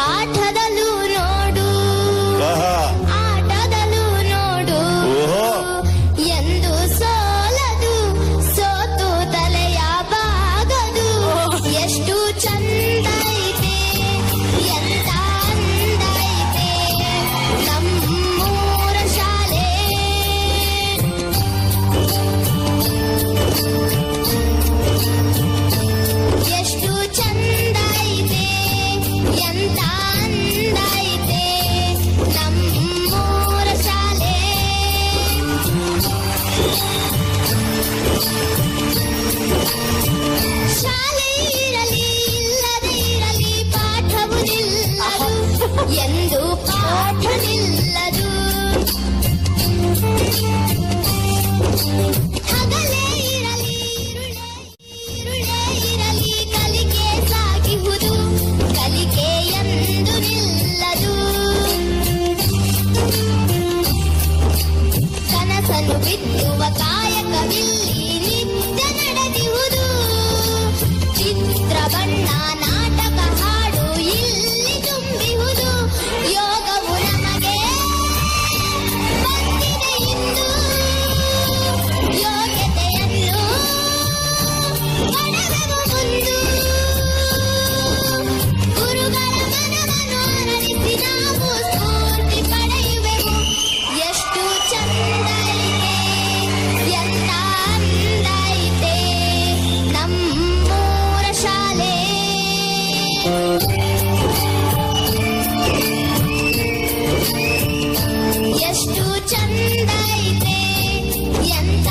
ಪಾಠದಲ್ಲಿ ಎಷ್ಟು ಚಂದ ಇದೆ ಎಂತ